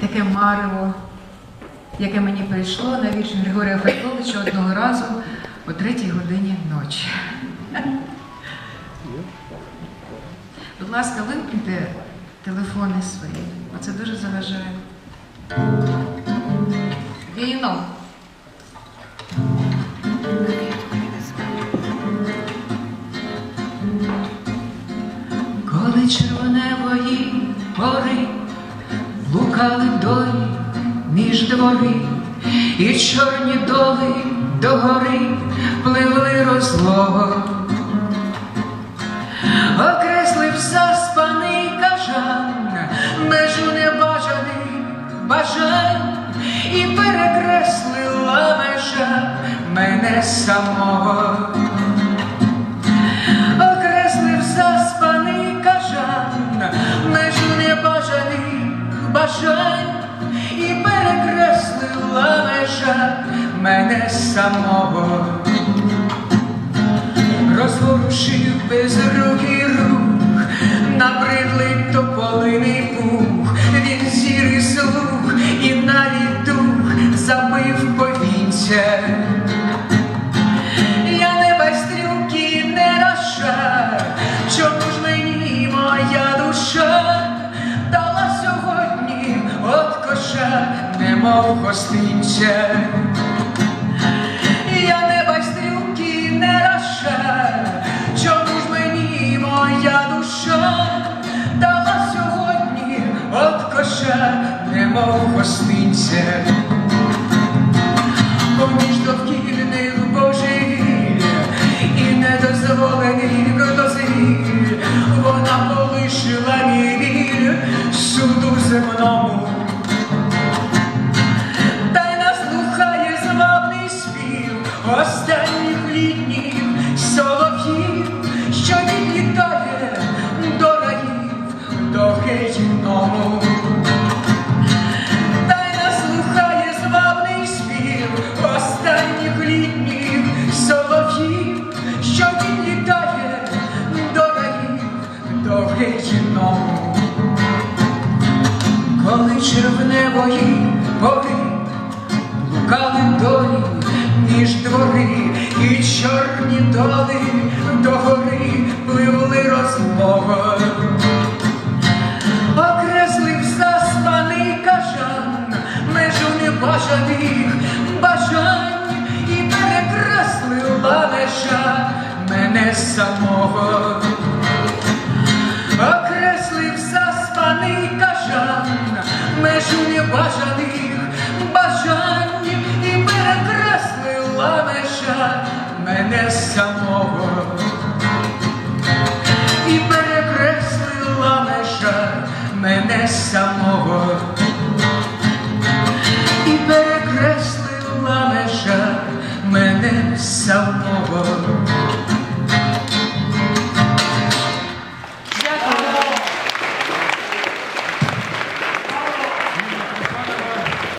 таке марево, яке мені прийшло на вірш Григорія Федоровича одного разу о третій годині ночі. Будь ласка, вимкньте телефони свої, бо це дуже заважає. Війно. Коли червоневої пори блукали долі між двори, і чорні доли до гори пливли розлого, окреслив заспаний кажан, межу небажаних бажань, і перекреслила межа мене самого бажань, і перекреслила межа мене самого, розворушив безрукий рух, набридлий тополиний пух, він сірий слух і навіть дух забив повінця. Немов гостинця. Я не байстрюки, не роша, чому ж мені моя душа дала сьогодні от коша, немов гостинця поміж довкільних божевілля і недозволених дозвіль, літніх солов'їв, що відлітає до раїв, до гетьманому. Та й наслухає звабний спів останніх літніх солов'їв, що відлітає до раїв, до гетьманому. Коли червневої пори блукали чорні доли до гори пливли розмова окреслив заспаний кажан, межу небажаних бажань і перекреслила межа мене самого. Окреслив заспаний кажан, межу небажаних бажань мене самого і перекреслила межа мене самого, і перекреслила межа мене самого.